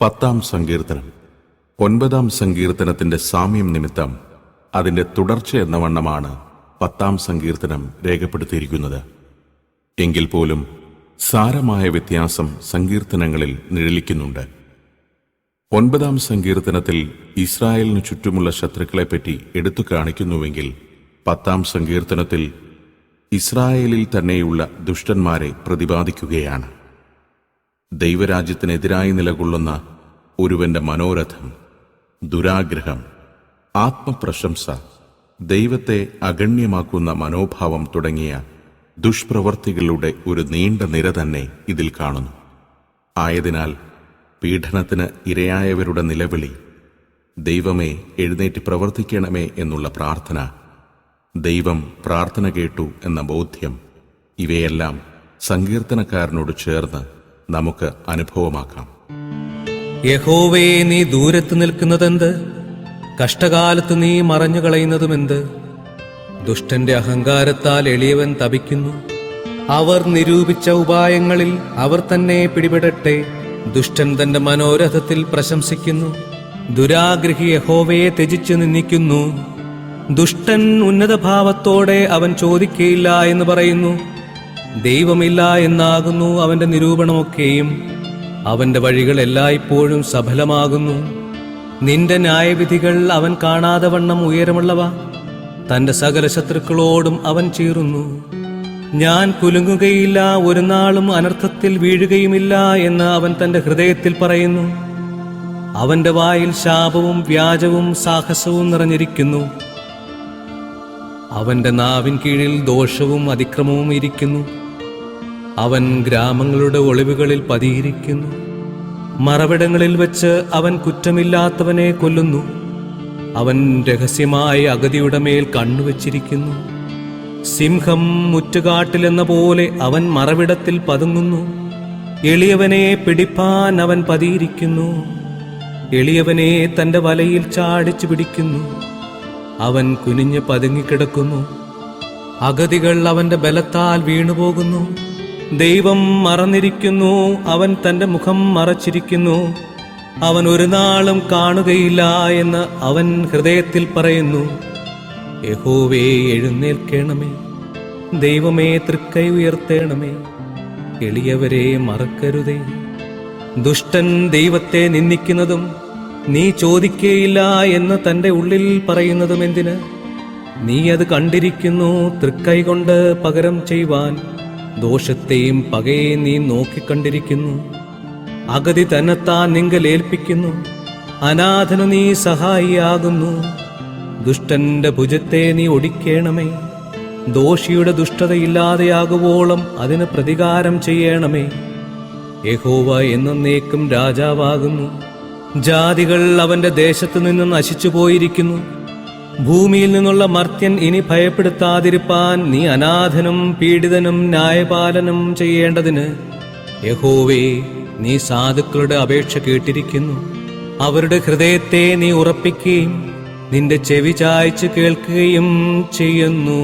പത്താം സങ്കീർത്തനം. ഒൻപതാം സങ്കീർത്തനത്തിന്റെ സാമ്യം നിമിത്തം അതിന്റെ തുടർച്ച എന്ന വണ്ണമാണ് പത്താം സങ്കീർത്തനം രേഖപ്പെടുത്തിയിരിക്കുന്നത്. എങ്കിൽ പോലും സാരമായ വ്യത്യാസം സങ്കീർത്തനങ്ങളിൽ നിഴലിക്കുന്നുണ്ട്. ഒൻപതാം സങ്കീർത്തനത്തിൽ ഇസ്രായേലിനു ചുറ്റുമുള്ള ശത്രുക്കളെപ്പറ്റി എടുത്തു കാണിക്കുന്നുവെങ്കിൽ പത്താം സങ്കീർത്തനത്തിൽ ഇസ്രായേലിൽ തന്നെയുള്ള ദുഷ്ടന്മാരെ പ്രതിപാദിക്കുകയാണ്. ദൈവരാജ്യത്തിനെതിരായി നിലകൊള്ളുന്ന ഒരുവന്റെ മനോരഥം ദുരാഗ്രഹം ആത്മപ്രശംസ ദൈവത്തെ അഗണ്യമാക്കുന്ന മനോഭാവം തുടങ്ങിയ ദുഷ്പ്രവർത്തികളുടെ ഒരു നീണ്ട നിര തന്നെ ഇതിൽ കാണുന്നു. ആയതിനാൽ പീഡനത്തിന് ഇരയായവരുടെ നിലവിളി ദൈവമേ എഴുന്നേറ്റ് പ്രവർത്തിക്കണമേ എന്നുള്ള പ്രാർത്ഥന ദൈവം പ്രാർത്ഥന കേട്ടു എന്ന ബോധ്യം ഇവയെല്ലാം സങ്കീർത്തനക്കാരനോട് ചേർന്ന് നമുക്ക് അനുഭവമാക്കാം. യഹോവേ നീ ദൂരത്ത് നിൽക്കുന്നതെന്ത്? കഷ്ടകാലത്ത് നീ മറഞ്ഞു കളയുന്നതുമെന്ത്? ദുഷ്ടന്റെ അഹങ്കാരത്താൽ എളിയവൻ തപിക്കുന്നു. അവർ നിരൂപിച്ച ഉപായങ്ങളിൽ അവർ തന്നെ പിടിപെടട്ടെ. ദുഷ്ടൻ തന്റെ മനോരഥത്തിൽ പ്രശംസിക്കുന്നു. ദുരാഗ്രഹി യഹോവയെ ത്യജിച്ചു നിന്ദിക്കുന്നു. ദുഷ്ടൻ ഉന്നതഭാവത്തോടെ അവൻ ചോദിക്കയില്ല എന്ന് പറയുന്നു. ദൈവമില്ല എന്നാകുന്നു അവന്റെ നിരൂപണമൊക്കെയും. അവന്റെ വഴികൾ എല്ലായ്പ്പോഴും സഫലമാകുന്നു. നിന്റെ ന്യായവിധികൾ അവൻ കാണാതെ വണ്ണം ഉയരമുള്ളവ. തന്റെ സകല ശത്രുക്കളോടും അവൻ ചീറുന്നു. ഞാൻ കുലുങ്ങുകയില്ല ഒരു നാളും അനർത്ഥത്തിൽ വീഴുകയുമില്ല എന്ന് അവൻ തന്റെ ഹൃദയത്തിൽ പറയുന്നു. അവന്റെ വായിൽ ശാപവും വ്യാജവും സാഹസവും നിറഞ്ഞിരിക്കുന്നു. അവന്റെ നാവിൻ കീഴിൽ ദോഷവും അതിക്രമവും ഇരിക്കുന്നു. അവൻ ഗ്രാമങ്ങളുടെ ഒളിവുകളിൽ പതിയിരിക്കുന്നു. മറവിടങ്ങളിൽ വെച്ച് അവൻ കുറ്റമില്ലാത്തവനെ കൊല്ലുന്നു. അവൻ രഹസ്യമായി അഗതിയുടെ മേൽ കണ്ണുവച്ചിരിക്കുന്നു. സിംഹം മുറ്റുകാട്ടിലെന്ന പോലെ അവൻ മറവിടത്തിൽ പതുങ്ങുന്നു. എളിയവനെ പിടിപ്പാൻ അവൻ പതിയിരിക്കുന്നു. എളിയവനെ തന്റെ വലയിൽ ചാടിച്ചു പിടിക്കുന്നു. അവൻ കുനിഞ്ഞ് പതുങ്ങിക്കിടക്കുന്നു. അഗതികൾ അവന്റെ ബലത്താൽ വീണുപോകുന്നു. ദൈവം മറന്നിരിക്കുന്നു. അവൻ തന്റെ മുഖം മറച്ചിരിക്കുന്നു. അവൻ ഒരു നാളും കാണുകയില്ല എന്ന് അവൻ ഹൃദയത്തിൽ പറയുന്നു. യഹോവേ എഴുന്നേൽക്കണമേ. ദൈവമേ തൃക്കൈ ഉയർത്തേണമേ. എളിയവരെ മറക്കരുതേ. ദുഷ്ടൻ ദൈവത്തെ നിന്ദിക്കുന്നതും നീ ചോദിക്കേയില്ല എന്ന് തന്റെ ഉള്ളിൽ പറയുന്നതും എന്തിന്? നീ അത് കണ്ടിരിക്കുന്നു തൃക്കൈ കൊണ്ട് പകരം ചെയ്യുവാൻ ദോഷത്തെയും പകയെയും നീ നോക്കിക്കണ്ടിരിക്കുന്നു. അഗതി തന്നെത്താൻ നിങ്കൽ ഏൽപ്പിക്കുന്നു അനാഥനു നീ സഹായിയാകുന്നു. ദുഷ്ടന്റെ ഭുജത്തെ നീ ഒടിക്കേണമേ. ദോഷിയുടെ ദുഷ്ടതയില്ലാതെയാകുവോളം അതിന് പ്രതികാരം ചെയ്യണമേ. യഹോവ എന്നേക്കും രാജാവാകുന്നു. ജാതികൾ അവന്റെ ദേശത്തു നിന്ന് നശിച്ചു പോയിരിക്കുന്നു ഭൂമിയിൽ നിന്നുള്ള മർത്യൻ ഇനി ഭയപ്പെടുത്താതിരിപ്പാൻ നീ അനാഥനും പീഡിതനും ന്യായപാലനം ചെയ്യേണ്ടതിന് യഹോവേ നീ സാധുക്കളുടെ അപേക്ഷ കേട്ടിരിക്കുന്നു. അവരുടെ ഹൃദയത്തെ നീ ഉറപ്പിക്കുകയും നിന്റെ ചെവി ചായ്ച്ചു കേൾക്കുകയും ചെയ്യുന്നു.